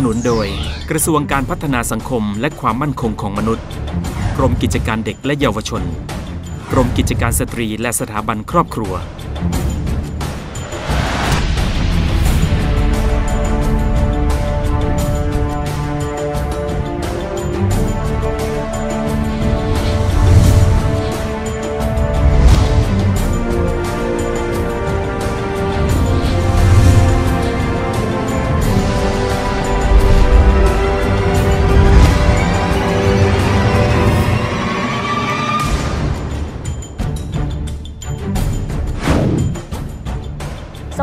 นับสนุนโดย กระทรวงการพัฒนาสังคมและความมั่นคงของมนุษย์ กรมกิจการเด็กและเยาวชน กรมกิจการสตรีและสถาบันครอบครัว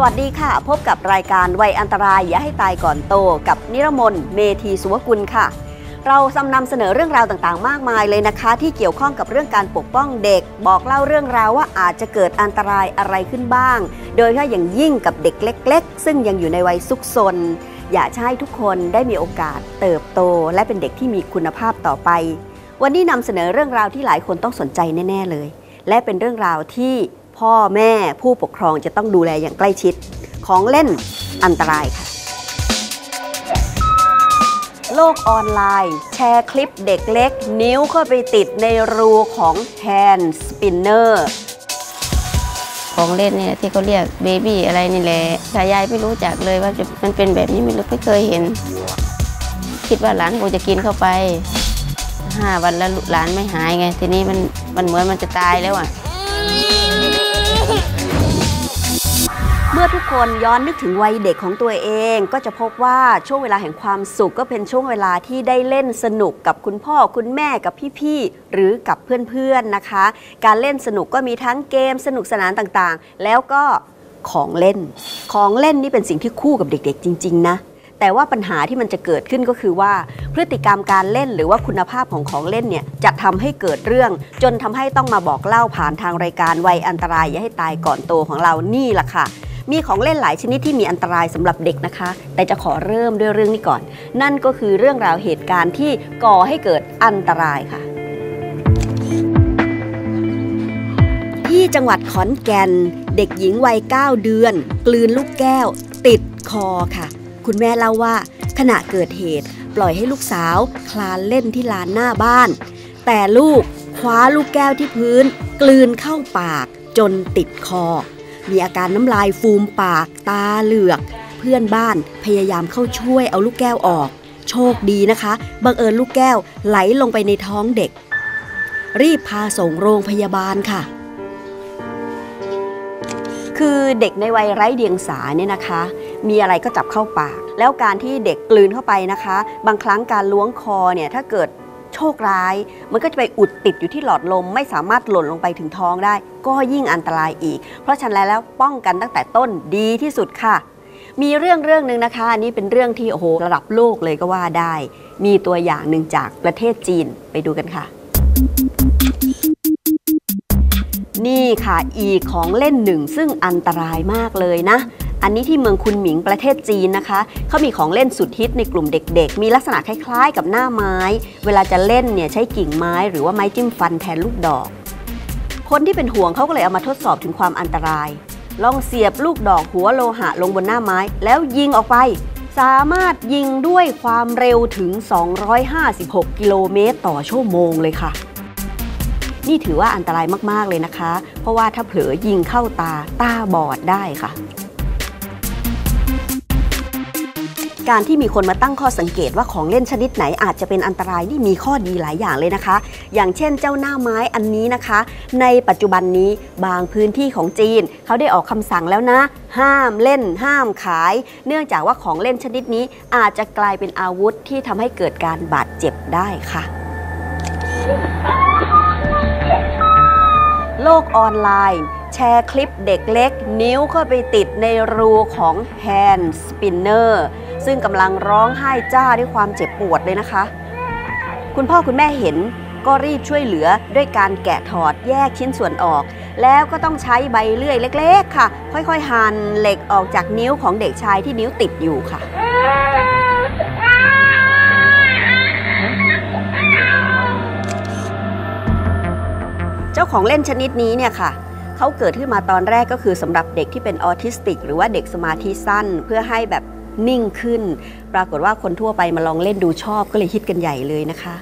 วัสดีค่ะ พบกับรายการวัยอันตรายอย่าให้ตายก่อนโต กับนิรมนเมธีสุวกุลค่ะ เราซำนำเสนอเรื่องราวต่างๆ มากมายเลยนะคะ ที่เกี่ยวข้องกับเรื่องการปกป้องเด็ก บอกเล่าเรื่องราวว่าอาจจะเกิดอันตรายอะไรขึ้นบ้าง โดยเฉพาะอย่างยิ่งกับเด็กเล็ก ๆ ซึ่งยังอยู่ในวัยซุกซนอยากให้ทุกคนได้มีโอกาสเติบโต และเป็นเด็กที่มีคุณภาพต่อไป วันนี้นำเสนอเรื่องราวที่หลายคนต้องสนใจแน่ ๆเลย และเป็นเรื่องราวที่ พ่อแม่ผู้ปกครองจะต้องดูแลอย่างใกล้ชิด ของเล่นอันตรายค่ะ โลกออนไลน์ แชร์คลิปเด็กเล็ก นิ้วเข้าไปติดในรูของแฮนด์สปินเนอร์ของเล่นเนี่ยที่เขาเรียกเบบี้อะไรนี่แหละชายายไม่รู้จักเลยว่ามันเป็นแบบนี้ไม่รู้ไม่เคยเห็น คิดว่าหลานคงจะกินเข้าไปห้าวันแล้วหลานไม่หายไง ทีนี้มันมันเหมือนมันจะตายแล้วอะ มื่อทุกคนย้อนนึกถึงวัยเด็กของตัวเอง ก็จะพบว่าช่วงเวลาแห่งความสุขก็เป็นช่วงเวลาที่ได้เล่นสนุกกับคุณพ่อคุณแม่กับพี่ๆหรือกับเพื่อนๆนะคะ การเล่นสนุกก็มีทั้งเกมสนุกสนานต่างๆ แล้วก็ของเล่น ของเล่นนี่เป็นสิ่งที่คู่กับเด็กๆ จริง ๆ นะแต่ว่าปัญหาที่มันจะเกิดขึ้นก็คือว่า พฤติกรรมการเล่นหรือว่าคุณภาพของของเล่นเนี่ยจะทำให้เกิดเรื่อง จนทำให้ต้องมาบอกเล่าผ่านทางรายการวัยอันตรายอย่าให้ตายก่อนโตของเรานี่แหละค่ะ มีของเล่นหลายชนิดที่มีอันตรายสำหรับเด็กนะคะ แต่จะขอเริ่มด้วยเรื่องนี้ก่อน นั่นก็คือเรื่องราวเหตุการณ์ที่ก่อให้เกิดอันตรายค่ะ ที่จังหวัดขอนแก่น เด็กหญิงวัย 9 เดือน กลืนลูกแก้ว ติดคอค่ะ คุณแม่เล่าว่า ขณะเกิดเหตุ ปล่อยให้ลูกสาวคลานเล่นที่ลานหน้าบ้าน แต่ลูกคว้าลูกแก้วที่พื้น กลืนเข้าปากจนติดคอ มีอาการน้ำลายฟูมปาก ตาเหลือก เพื่อนบ้านพยายามเข้าช่วยเอาลูกแก้วออก โชคดีนะคะบังเอิญลูกแก้วไหลลงไปในท้องเด็ก รีบพาส่งโรงพยาบาลค่ะ คือเด็กในวัยไร้เดียงสาเนี่ยนะคะ มีอะไรก็จับเข้าปาก แล้วการที่เด็กกลืนเข้าไปนะคะ บางครั้งการล้วงคอเนี่ยถ้าเกิด โชคร้าย มันก็จะไปอุดติดอยู่ที่หลอดลม ไม่สามารถหล่นลงไปถึงท้องได้ ก็ยิ่งอันตรายอีก เพราะฉะนั้นแล้วป้องกันตั้งแต่ต้นดีที่สุดค่ะ มีเรื่องเรื่องหนึ่งนะคะ อันนี้เป็นเรื่องที่โอ้โหระดับโลกเลยก็ว่าได้ มีตัวอย่างหนึ่งจากประเทศจีนไปดูกันค่ะ นี่ค่ะอีกของเล่นหนึ่งซึ่งอันตรายมากเลยนะ อันนี้ที่เมืองคุนหมิงประเทศจีนนะคะ เขามีของเล่นสุดฮิตในกลุ่มเด็กๆ มีลักษณะคล้ายๆ กับหน้าไม้ เวลาจะเล่นเนี่ยใช้กิ่งไม้หรือว่าไม้จิ้มฟันแทนลูกดอก คนที่เป็นห่วงเขาก็เลยเอามาทดสอบถึงความอันตราย ลองเสียบลูกดอกหัวโลหะลงบนหน้าไม้ แล้วยิงออกไป สามารถยิงด้วยความเร็วถึง 256 กิโลเมตรต่อชั่วโมงเลยค่ะนี่ถือว่าอันตรายมาก ๆ เลยนะคะ เพราะว่าถ้าเผลอยิงเข้าตาตาบอดได้ค่ะ การที่มีคนมาตั้งข้อสังเกตว่าของเล่นชนิดไหนอาจจะเป็นอันตรายนี่มีข้อดีหลายอย่างเลยนะคะ อย่างเช่นเจ้าหน้าไม้อันนี้นะคะ ในปัจจุบันนี้บางพื้นที่ของจีน เขาได้ออกคำสั่งแล้วนะ ห้ามเล่น ห้ามขาย เนื่องจากว่าของเล่นชนิดนี้อาจจะกลายเป็นอาวุธที่ทำให้เกิดการบาดเจ็บได้ค่ะ โลกออนไลน์ แชร์คลิปเด็กเล็ก นิ้วเข้าไปติดในรูของแฮนด์สปินเนอร์ซึ่งกำลังร้องไห้จ้าด้วยความเจ็บปวดเลยนะคะ คุณพ่อคุณแม่เห็นก็รีบช่วยเหลือด้วยการแกะถอดแยกชิ้นส่วนออก แล้วก็ต้องใช้ใบเลื่อยเล็ก ๆ ค่ะ ค่อยๆหั่นเหล็กออกจากนิ้วของเด็กชายที่นิ้วติดอยู่ค่ะ เจ้าของเล่นชนิดนี้เนี่ยค่ะเขาเกิดขึ้นมาตอนแรกก็คือสำหรับเด็กที่เป็นออทิสติก หรือว่าเด็กสมาธิสั้นเพื่อให้แบบนิ่งขึ้น ปรากฏว่าคนทั่วไปมาลองเล่นดูชอบก็เลยฮิตกันใหญ่เลยนะคะ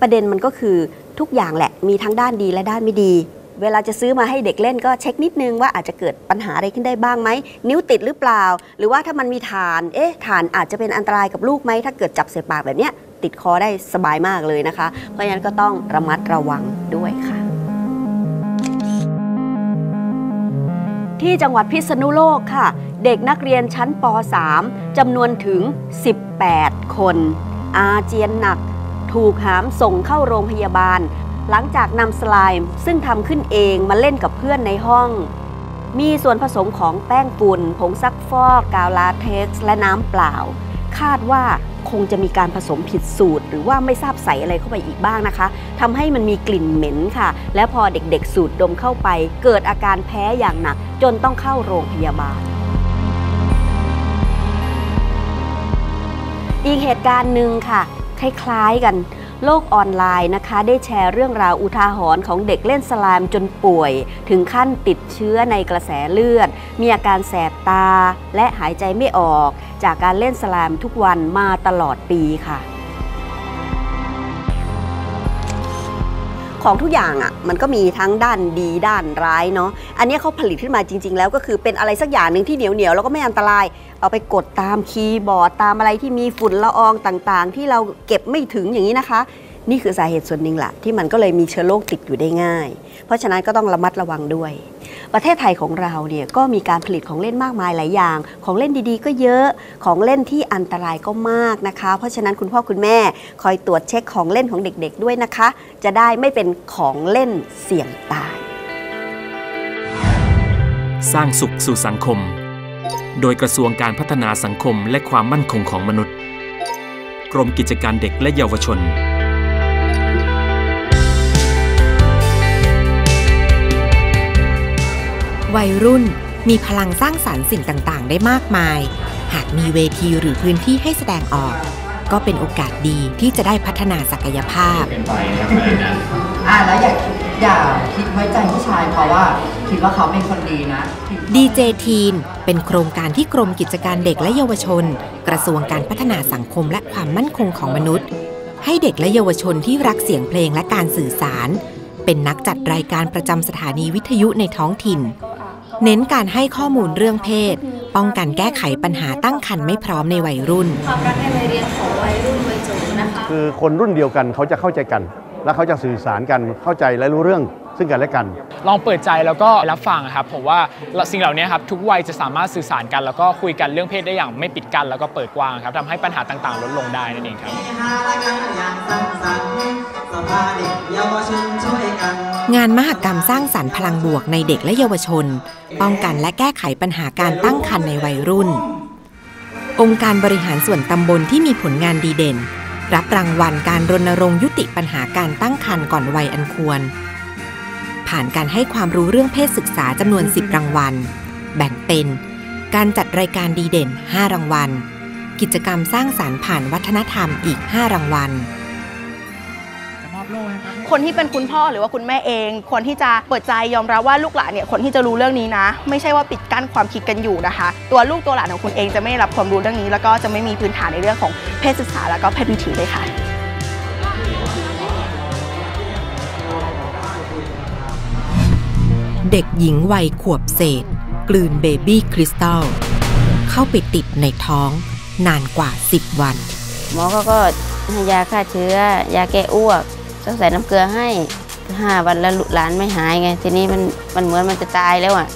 ประเด็นมันก็คือทุกอย่างแหละมีทั้งด้านดีและด้านไม่ดี เวลาจะซื้อมาให้เด็กเล่นก็เช็คนิดนึงว่าอาจจะเกิดปัญหาอะไรขึ้นได้บ้างไหมนิ้วติดหรือเปล่า หรือว่าถ้ามันมีฐานเอ๊ะฐานอาจจะเป็นอันตรายกับลูกไหมถ้าเกิดจับใส่ปากแบบเนี้ยติดคอได้สบายมากเลยนะคะ เพราะฉะนั้นก็ต้องระมัดระวังด้วยค่ะ ที่จังหวัดพิษณุโลกค่ะ เด็กนักเรียนชั้นป .3 จำนวนถึง 18 คน อาเจียนหนัก ถูกหามส่งเข้าโรงพยาบาล หลังจากนำสไลม์ซึ่งทำขึ้นเองมาเล่นกับเพื่อนในห้อง มีส่วนผสมของแป้งฝุ่น ผงซักฟอก กาวลาเท็กซ์และน้ำเปล่า คาดว่าคงจะมีการผสมผิดสูตร หรือว่าไม่ทราบใส่อะไรเข้าไปอีกบ้างนะคะทำให้มันมีกลิ่นเหม็นค่ะ และพอเด็กๆ สูดดมเข้าไป เกิดอาการแพ้อย่างหนัก จนต้องเข้าโรงพยาบาล อีกเหตุการณ์หนึ่งค่ะ คล้ายๆกัน โลกออนไลน์นะคะ ได้แชร์เรื่องราวอุทาหรณ์ของเด็กเล่นสไลม์จนป่วย ถึงขั้นติดเชื้อในกระแสเลือด มีอาการแสบตาและหายใจไม่ออก จากการเล่นสไลม์ทุกวันมาตลอดปีค่ะ ของทุกอย่างอะ่ะมันก็มีทั้งด้านดีด้านร้ายเนาะอันนี้เขาผลิตขึ้นมาจริง ๆ แล้วก็คือเป็นอะไรสักอย่างหนึ่งที่เหนียวเหนียวแล้วก็ไม่อันตราย เอาไปกดตามคีย์บอร์ดตามอะไรที่มีฝุ่นละอองต่างๆ ที่เราเก็บไม่ถึงอย่างนี้นะคะ นี่คือสาเหตุส่วนหนึ่งแหละที่มันก็เลยมีเชื้อโรคติดอยู่ได้ง่าย เพราะฉะนั้นก็ต้องระมัดระวังด้วย ประเทศไทยของเราเนี่ยก็มีการผลิตของเล่นมากมายหลายอย่าง ของเล่นดีๆ ก็เยอะของเล่นที่อันตรายก็มากนะคะ เพราะฉะนั้นคุณพ่อคุณแม่คอยตรวจเช็คของเล่นของเด็กๆด้วยนะคะ จะได้ไม่เป็นของเล่นเสี่ยงตาย สร้างสุขสู่สังคม โดยกระทรวงการพัฒนาสังคมและความมั่นคงของมนุษย์ กรมกิจการเด็กและเยาวชน วัยรุ่น มีพลังสร้างสารรค์สิ่งต่าง ๆ ได้มากมาย หากมีเวทีหรือพื้นที่ให้แสดงออก ก็เป็นโอกาสดีที่จะได้พัฒนาศักยภาพอ่าแล้วอย่าอย่าคิดไว้ใจผู้ชายเพราะว่าคิดว่าเขาเป็นคนดีนะ ดีเจทีนเป็นโครงการที่กรมกิจการเด็กและเยาวชน กระทรวงการพัฒนาสังคมและความมั่นคงของมนุษย์ ให้เด็กและเยาวชนที่รักเสียงเพลงและการสื่อสาร เป็นนักจัดรายการประจำสถานีวิทยุในท้องถิ่น เน้นการให้ข้อมูลเรื่องเพศ ป้องกันแก้ไขปัญหาตั้งครรภ์ไม่พร้อมในวัยรุ่นคือคนรุ่นเดียวกันเขาจะเข้าใจกัน และเขาจะสื่อสารกันเข้าใจและรู้เรื่องซึ่งกันและกัน ลองเปิดใจแล้วก็รับฟังอะครับผมว่าสิ่งเหล่านี้ครับทุกวัยจะสามารถสื่อสารกัน แล้วก็คุยกันเรื่องเพศได้อย่างไม่ปิดกั้นแล้วก็เปิดกว้างครับทำให้ปัญหาต่างๆ ลดลงได้นั่นเองครับ งานมหกรรมสร้างสรรค์พลังบวกในเด็กและเยาวชน ป้องกันและแก้ไขปัญหาการตั้งครรภ์ในวัยรุ่น องค์การบริหารส่วนตำบลที่มีผลงานดีเด่น รับรางวัลการรณรงค์ยุติปัญหาการตั้งครรภ์ก่อนวัยอันควร ผ่านการให้ความรู้เรื่องเพศศึกษาจำนวน 10 รางวัล แบ่งเป็น การจัดรายการดีเด่น 5 รางวัล กิจกรรมสร้างสารรค์ผ่านวัฒนธรรมอีก 5 รางวัล คนที่เป็นคุณพ่อหรือว่าคุณแม่เองควรที่จะเปิดใจยอมรับว่าลูกหลานเนี่ยคนที่จะรู้เรื่องนี้นะ ไม่ใช่ว่าปิดกั้นความคิดกันอยู่นะคะ ตัวลูกตัวหลานของคุณเองจะไม่ได้รับความรู้เรื่องนี้ แล้วก็จะไม่มีพื้นฐานในเรื่องของเพศศึกษาแล้วก็เพศวิถีเลยค่ะเด็กหญิงวัยขวบเศษ กลืนเบบี้คริสตัลเข้าไปติดในท้องนานกว่า 10 วัน หมอเขาก็ให้ยาฆ่าเชื้อ ยาแก้อ้วก ต้องใส่น้ำเกลือให้ห้าวันแล้วหลานไม่หายไง ทีนี้มันมันเหมือนมันจะตายแล้วอะ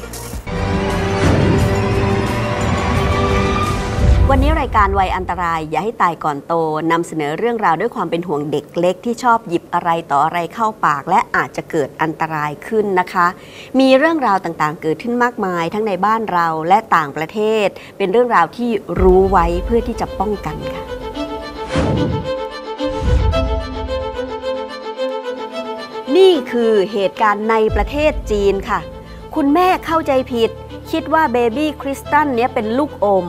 วันนี้รายการวัยอันตรายอย่าให้ตายก่อนโตนำเสนอเรื่องราวด้วยความเป็นห่วงเด็กเล็กที่ชอบหยิบอะไรต่ออะไรเข้าปาก และอาจจะเกิดอันตรายขึ้นนะคะ มีเรื่องราวต่างๆ เกิดขึ้นมากมาย ทั้งในบ้านเราและต่างประเทศ เป็นเรื่องราวที่รู้ไว้เพื่อที่จะป้องกันค่ะ นี่คือเหตุการณ์ในประเทศจีนค่ะ คุณแม่เข้าใจผิด คิดว่าเบบี้คริสตันเนี้ยเป็นลูกอม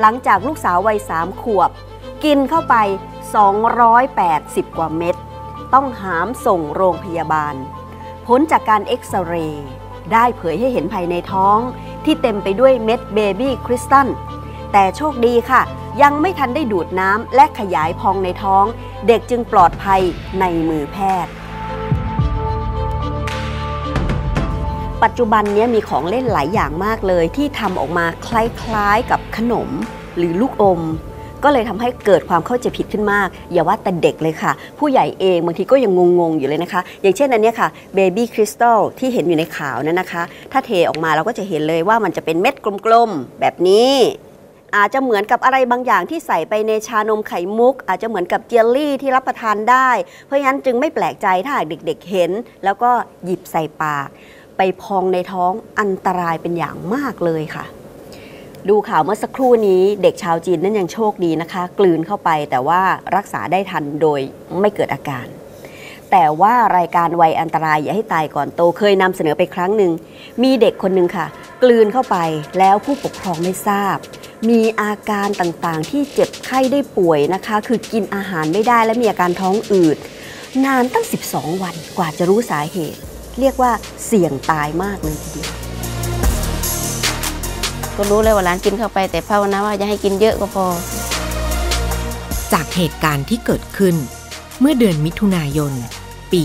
หลังจากลูกสาววัยสามขวบ กินเข้าไป 280 กว่าเม็ด ต้องหามส่งโรงพยาบาล ผลจากการเอ็กซเรย์ได้เผยให้เห็นภายในท้องที่เต็มไปด้วยเม็ดเบบี้คริสตัน แต่โชคดีค่ะ ยังไม่ทันได้ดูดน้ำและขยายพองในท้อง เด็กจึงปลอดภัยในมือแพทย์ ปัจจุบันนี้มีของเล่นหลายอย่างมากเลย ที่ทำออกมาคล้ายๆกับขนมหรือลูกอม ก็เลยทำให้เกิดความเข้าใจผิดขึ้นมาก อย่าว่าแต่เด็กเลยค่ะ ผู้ใหญ่เองบางทีก็ยังงงๆอยู่เลยนะคะ อย่างเช่นอันนี้ค่ะเบบี้คริสตัลที่เห็นอยู่ในข่าวนั่นนะคะ ถ้าเทออกมาเราก็จะเห็นเลยว่ามันจะเป็นเม็ดกลมๆแบบนี้อาจจะเหมือนกับอะไรบางอย่างที่ใส่ไปในชานมไข่มุก อาจจะเหมือนกับเจลลี่ที่รับประทานได้ เพราะฉะนั้นจึงไม่แปลกใจถ้าหากเด็กๆเห็น แล้วก็หยิบใส่ปาก ไปพองในท้องอันตรายเป็นอย่างมากเลยค่ะ ดูข่าวเมื่อสักครู่นี้เด็กชาวจีนนั้นยังโชคดีนะคะ กลืนเข้าไปแต่ว่ารักษาได้ทันโดยไม่เกิดอาการ แต่ว่ารายการวัยอันตรายอย่าให้ตายก่อนโตเคยนำเสนอไปครั้งหนึ่งมีเด็กคนหนึ่งค่ะ กลืนเข้าไปแล้วผู้ปกครองไม่ทราบ มีอาการต่างๆที่เจ็บไข้ได้ป่วยนะคะ คือกินอาหารไม่ได้และมีอาการท้องอืดนานตั้ง 12 วันกว่าจะรู้สาเหตุ เรียกว่าเสี่ยงตายมากเลยทีเดียวก็รู้เลยว่าหลานกินเข้าไปแต่ภาวนาว่าอย่าให้กินเยอะก็พอ จากเหตุการณ์ที่เกิดขึ้น เมื่อเดือนมิถุนายน ปี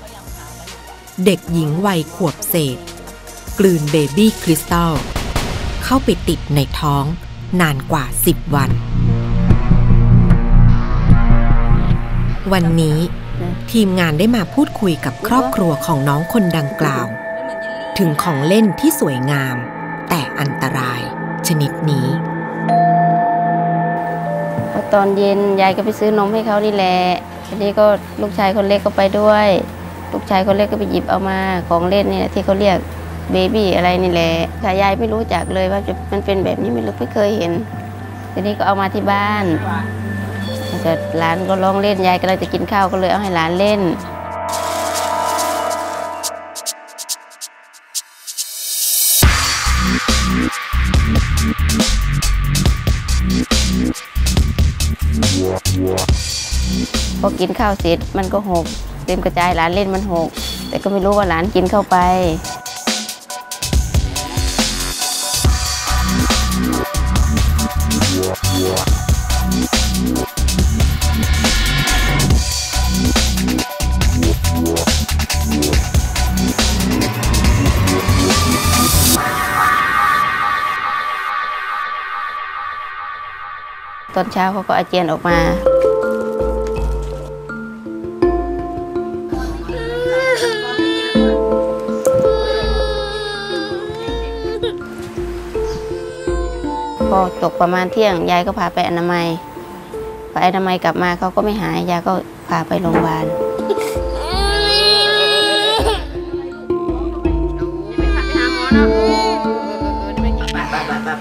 2559 เด็กหญิงวัยขวบเศษ กลืนเบบี้คริสตัลเข้าไปติดในท้องนานกว่า 10 วัน วันนี้ ทีมงานได้มาพูดคุยกับครอบครัวของน้องคนดังกล่าว ถึงของเล่นที่สวยงาม แต่อันตราย ชนิดนี้พอตอนเย็นยายก็ไปซื้อนมให้เขานี่แหละทีนี้ก็ลูกชายคนเล็กก็ไปด้วย ลูกชายคนเล็กก็ไปหยิบเอามาของเล่นเนี่ยที่เขาเรียกเบบี้อะไรนี่แหละค่ะยายไม่รู้จักเลยว่ามันเป็นแบบนี้ไม่รู้ไม่เคยเห็นทีนี้ก็เอามาที่บ้าน แต่หลานก็ร้องเล่นยายก็เลยจะกินข้าวก็เลยเอาให้หลานเล่นพอกินข้าวเสร็จมันก็หกเต็มกระจายหลานเล่นมันหก แต่ก็ไม่รู้ว่าหลานกินเข้าไป ตอนเช้าเขาก็อาเจียนออกมา พอตกประมาณเที่ยง ยายก็พาไปอนามัยไปอนามัยกลับมาเขาก็ไม่หาย ยายก็พาไปโรงพยาบาล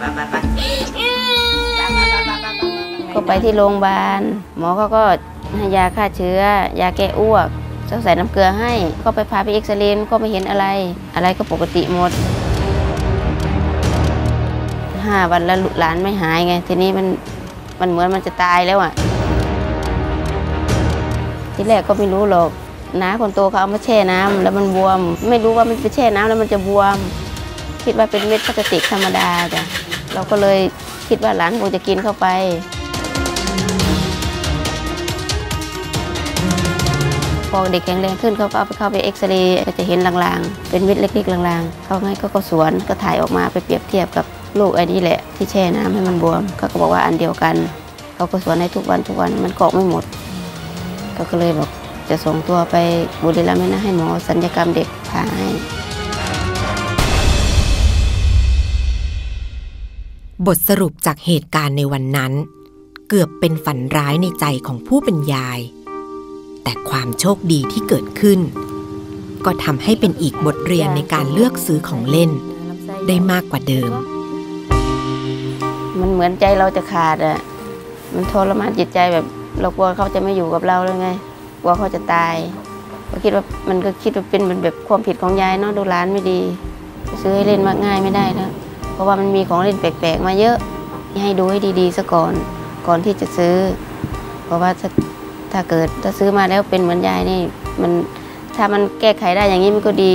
ก็ไป ไปที่โรงพยาบาล หมอเขาก็ให้ยาฆ่าเชื้อ ยาแก้อ้วกใส่น้ำเกลือให้ ก็ไปพาไปเอ็กซเรย์ก็ไม่เห็นอะไร อะไรก็ปกติหมดห้าวันแล้วหลานไม่หายไง ทีนี้มันมันเหมือนมันจะตายแล้วอะ่ะ ที่แรกก็ไม่รู้หรอกน้าคนโตเขาเอามาแช่น้ำแล้วมันบวม ไม่รู้ว่ามันไปแช่น้ำแล้วมันจะบวม คิดว่าเป็นเม็ดพลาสติกธรรมดาจ้ะเราก็เลยคิดว่าหลานคงจะกินเข้าไป พอเด็กแข็งแรงขึ้นเขาก็เอาไปเข้าไปเอ็กซเรย์ก็จะเห็นลางๆ เป็นเม็ดเล็กๆลางๆเขาให้เขาก็สวนก็ถ่ายออกมาไปเปรียบเทียบกับลูกไอ้นี่แหละ ที่แช่น้ำให้มันบวมเขาก็บอกว่าอันเดียวกันเขาก็สวนให้ทุกวันทุกวันมันเกาะไม่หมดเขาก็เลยบอกจะส่งตัวไปบุรีรัมย์นะให้หมอสัญญกรรมเด็กผ่าให้บทสรุปจากเหตุการณ์ในวันนั้น เกือบเป็นฝันร้ายในใจของผู้เป็นยาย แต่ความโชคดีที่เกิดขึ้น ก็ทำให้เป็นอีกบทเรียนในการเลือกซื้อของเล่น ได้มากกว่าเดิม มันเหมือนใจเราจะขาดอะ มันทรมานจิตใจแบบ เรากลัวเขาจะไม่อยู่กับเราเลยไง กลัวเขาจะตายก็คิดว่ามันก็คิดว่าเป็นมือนแบบความผิดของยายเนาะดูร้านไม่ดี ซื้อให้เล่นมากง่ายไม่ได้แล้วเพราะว่ามันมีของเล่นแปลกๆ มาเยอะให้ดูให้ดีๆซะก่อนก่อนที่จะซื้อ เพราะว่า ถ้าเกิดถ้าซื้อมาแล้วเป็นเหมือนยายนี่มันถ้ามันแก้ไขได้อย่างนี้มันก็ดี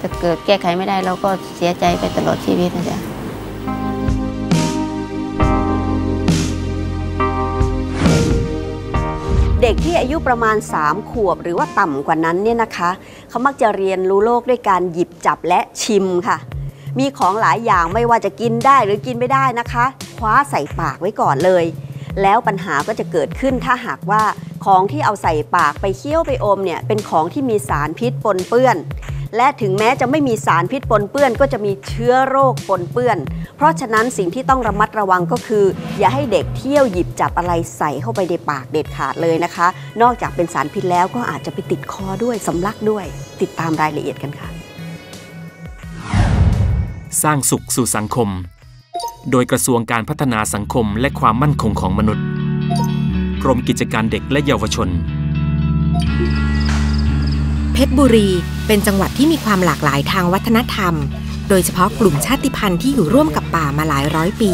ถ้าเกิดแก้ไขไม่ได้เราก็เสียใจไปตลอดชีวิตนะจ๊ะเด็กที่อายุประมาณ 3 ขวบหรือว่าต่ำกว่านั้นเนี่ยนะคะ เขามักจะเรียนรู้โลกด้วยการหยิบจับและชิมค่ะ มีของหลายอย่างไม่ว่าจะกินได้หรือกินไม่ได้นะคะ คว้าใส่ปากไว้ก่อนเลย แล้วปัญหาก็จะเกิดขึ้นถ้าหากว่าของที่เอาใส่ปากไปเคี้ยวไปอมเนี่ยเป็นของที่มีสารพิษปนเปื้อน และถึงแม้จะไม่มีสารพิษปนเปื้อน ก็จะมีเชื้อโรคปนเปื้อน เพราะฉะนั้นสิ่งที่ต้องระมัดระวังก็คือ อย่าให้เด็กเที่ยวหยิบจับอะไรใส่เข้าไปในปากเด็ดขาดเลยนะคะ นอกจากเป็นสารพิษแล้วก็อาจจะไปติดคอด้วยสำลักด้วย ติดตามรายละเอียดกันค่ะ สร้างสุขสู่สังคม โดยกระทรวงการพัฒนาสังคมและความมั่นคงของมนุษย์ กรมกิจการเด็กและเยาวชน เพชรบุรีเป็นจังหวัดที่มีความหลากหลายทางวัฒนธรรม โดยเฉพาะกลุ่มชาติพันธุ์ที่อยู่ร่วมกับป่ามาหลายร้อยปี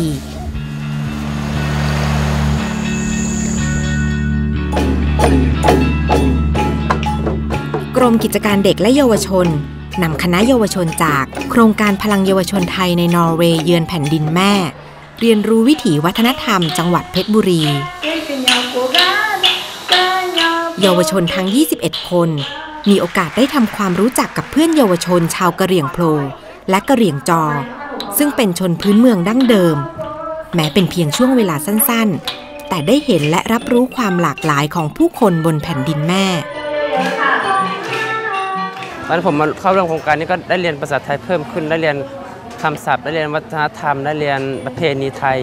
กรมกิจการเด็กและเยาวชน นำคณะเยาวชนจากโครงการพลังเยาวชนไทยในนอร์เวย์เยือนแผ่นดินแม่ เรียนรู้วิถีวัฒนธรรมจังหวัดเพชรบุรี เยาวชนทั้ง 21 คน มีโอกาสได้ทำความรู้จักกับเพื่อนเยาวชนชาวกะเหรี่ยงโพลและกะเหรี่ยงจอ ซึ่งเป็นชนพื้นเมืองดั้งเดิม แม้เป็นเพียงช่วงเวลาสั้นๆ แต่ได้เห็นและรับรู้ความหลากหลายของผู้คนบนแผ่นดินแม่ ตอนผมมาเข้าร่วมโครงการนี้ก็ได้เรียนภาษาไทยเพิ่มขึ้นได้เรียนคำศัพท์ได้เรียนวัฒนธรรมได้เรียนประเพณีไทย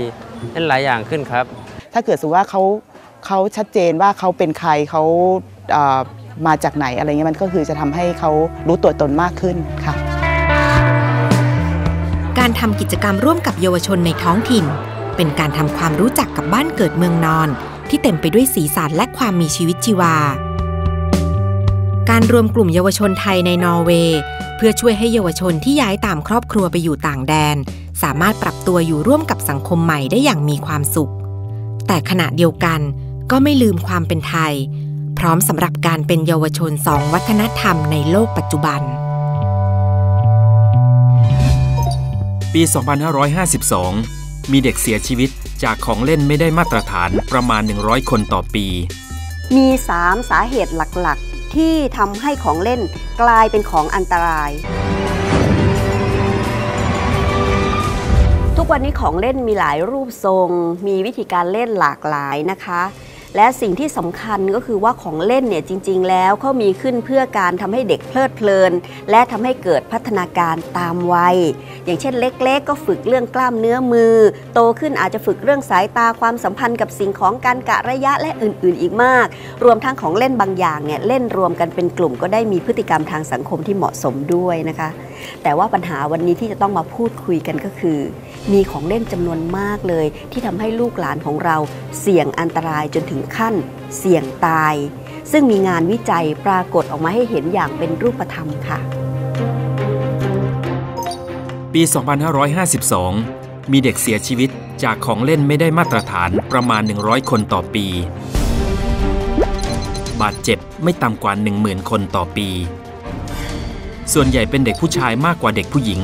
เล่นหลายอย่างขึ้นครับ ถ้าเกิดสมมติว่าเขาเขาชัดเจนว่าเขาเป็นใครเขาเอ่อมาจากไหนอะไรเงี้ยมันก็คือจะทำให้เขารู้ตัวตนมากขึ้นค่ะ การทำกิจกรรมร่วมกับเยาวชนในท้องถิ่น เป็นการทำความรู้จักกับบ้านเกิดเมืองนอน ที่เต็มไปด้วยสีสันและความมีชีวิตชีวา การรวมกลุ่มเยาวชนไทยในนอร์เวย์ เพื่อช่วยให้เยาวชนที่ย้ายตามครอบครัวไปอยู่ต่างแดน สามารถปรับตัวอยู่ร่วมกับสังคมใหม่ได้อย่างมีความสุข แต่ขณะเดียวกันก็ไม่ลืมความเป็นไทย พร้อมสำหรับการเป็นเยาวชนสองวัฒนธรรมในโลกปัจจุบัน ปี 2552 มีเด็กเสียชีวิตจากของเล่นไม่ได้มาตรฐานประมาณ 100 คนต่อปี มี 3 สาเหตุหลักๆ ที่ทำให้ของเล่นกลายเป็นของอันตราย ทุกวันนี้ของเล่นมีหลายรูปทรง มีวิธีการเล่นหลากหลายนะคะ และสิ่งที่สำคัญก็คือว่าของเล่นเนี่ยจริง ๆ แล้วเขามีขึ้นเพื่อการทำให้เด็กเพลิดเพลิน และทำให้เกิดพัฒนาการตามวัย อย่างเช่นเล็ก ๆ ก็ฝึกเรื่องกล้ามเนื้อมือ โตขึ้นอาจจะฝึกเรื่องสายตาความสัมพันธ์กับสิ่งของการกะระยะและอื่น ๆ อีกมาก รวมทั้งของเล่นบางอย่างเนี่ยเล่นรวมกันเป็นกลุ่มก็ได้มีพฤติกรรมทางสังคมที่เหมาะสมด้วยนะคะ แต่ว่าปัญหาวันนี้ที่จะต้องมาพูดคุยกันก็คือ มีของเล่นจำนวนมากเลย ที่ทำให้ลูกหลานของเราเสี่ยงอันตรายจนถึงขั้น เสี่ยงตาย ซึ่งมีงานวิจัยปรากฏออกมาให้เห็นอย่างเป็นรูปธรรมค่ะ ปี 2552 มีเด็กเสียชีวิตจากของเล่นไม่ได้มาตรฐานประมาณ 100 คนต่อปี บาดเจ็บไม่ต่ำกว่า 10,000 คนต่อปี ส่วนใหญ่เป็นเด็กผู้ชายมากกว่าเด็กผู้หญิง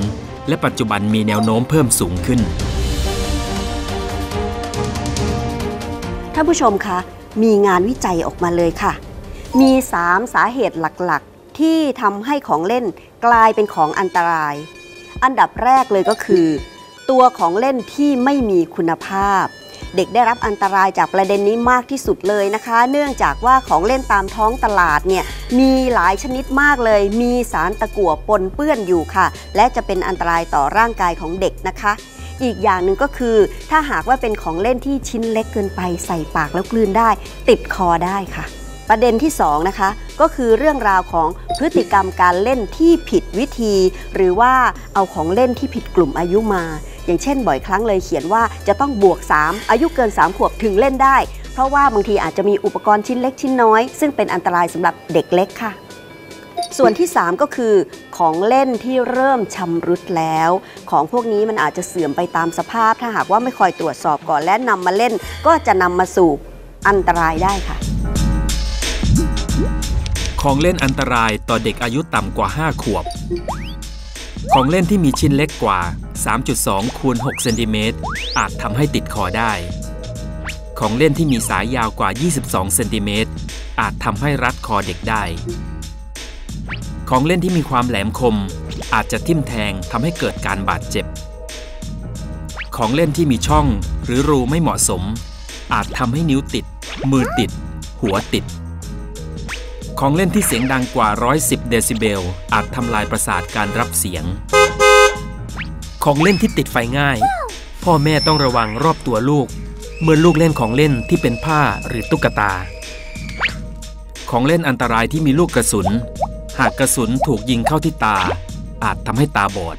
และปัจจุบันมีแนวโน้มเพิ่มสูงขึ้นานผู้ชมคะมีงานวิจัยออกมาเลยค่ะ มี 3 สาเหตุหลักๆ ที่ทำให้ของเล่นกลายเป็นของอันตราย อันดับแรกเลยก็คือ ตัวของเล่นที่ไม่มีคุณภาพ เด็กได้รับอันตรายจากประเด็นนี้มากที่สุดเลยนะคะ เนื่องจากว่าของเล่นตามท้องตลาดเนี่ยมีหลายชนิดมากเลย มีสารตะกั่วปนเปื้อนอยู่ค่ะ และจะเป็นอันตรายต่อร่างกายของเด็กนะคะ อีกอย่างหนึ่งก็คือ ถ้าหากว่าเป็นของเล่นที่ชิ้นเล็กเกินไปใส่ปากแล้วกลืนได้ ติดคอได้ค่ะ ประเด็นที่2นะคะก็คือเรื่องราวของพฤติกรรมการเล่นที่ผิดวิธี หรือว่าเอาของเล่นที่ผิดกลุ่มอายุมา อย่างเช่น บ่อยครั้งเลยเขียนว่าจะต้องบวก 3 อายุเกิน 3 ขวบถึงเล่นได้ เพราะว่าบางทีอาจจะมีอุปกรณ์ชิ้นเล็กชิ้นน้อย ซึ่งเป็นอันตรายสำหรับเด็กเล็กค่ะ ส่วนที่ 3 ก็คือของเล่นที่เริ่มชำรุดแล้ว ของพวกนี้มันอาจจะเสื่อมไปตามสภาพ ถ้าหากว่าไม่คอยตรวจสอบก่อนและนำมาเล่น ก็จะนำมาสู่อันตรายได้ค่ะ ของเล่นอันตรายต่อเด็กอายุต่ำกว่า 5 ขวบ ของเล่นที่มีชิ้นเล็กกว่า 3.2คูณ6เซนติเมตรอาจทำให้ติดคอได้ ของเล่นที่มีสายยาวกว่า 22 เซนติเมตรอาจทำให้รัดคอเด็กได้ ของเล่นที่มีความแหลมคม อาจจะทิ่มแทงทำให้เกิดการบาดเจ็บ ของเล่นที่มีช่องหรือรูไม่เหมาะสม อาจทำให้นิ้วติด มือติด หัวติด ของเล่นที่เสียงดังกว่า 110 เดซิเบล อาจทำลายประสาทการรับเสียง ของเล่นที่ติดไฟง่าย พ่อแม่ต้องระวังรอบตัวลูก เมื่อลูกเล่นของเล่นที่เป็นผ้าหรือตุ๊กตา ของเล่นอันตรายที่มีลูกกระสุน หากกระสุนถูกยิงเข้าที่ตา อาจทำให้ตาบอด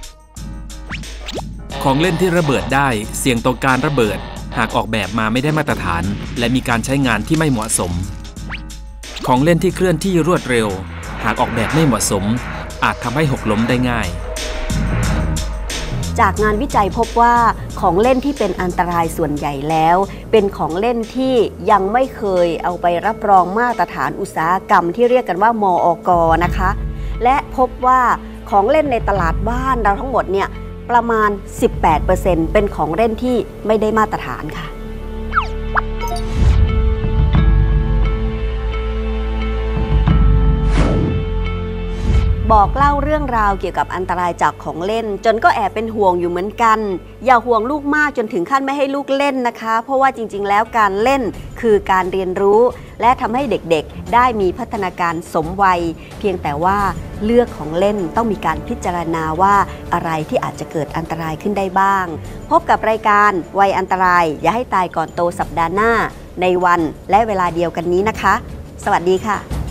ของเล่นที่ระเบิดได้เสี่ยงต่อการระเบิด หากออกแบบมาไม่ได้มาตรฐาน และมีการใช้งานที่ไม่เหมาะสม ของเล่นที่เคลื่อนที่รวดเร็ว หากออกแบบไม่เหมาะสม อาจทำให้หกล้มได้ง่าย จากงานวิจัยพบว่าของเล่นที่เป็นอันตรายส่วนใหญ่แล้ว เป็นของเล่นที่ยังไม่เคยเอาไปรับรองมาตรฐานอุตสาหกรรมที่เรียกกันว่ามออกนะคะ และพบว่าของเล่นในตลาดบ้านเราทั้งหมดเนี่ยประมาณ 18%เป็นของเล่นที่ไม่ได้มาตรฐานค่ะ บอกเล่าเรื่องราวเกี่ยวกับอันตรายจากของเล่น จนก็แอบเป็นห่วงอยู่เหมือนกัน อย่าห่วงลูกมากจนถึงขั้นไม่ให้ลูกเล่นนะคะ เพราะว่าจริง ๆ แล้วการเล่นคือการเรียนรู้ และทำให้เด็กๆ ได้มีพัฒนาการสมวัย เพียงแต่ว่าเลือกของเล่นต้องมีการพิจารณาว่าอะไรที่อาจจะเกิดอันตรายขึ้นได้บ้าง พบกับรายการวัยอันตราย อย่าให้ตายก่อนโตสัปดาห์หน้า ในวันและเวลาเดียวกันนี้นะคะ สวัสดีค่ะ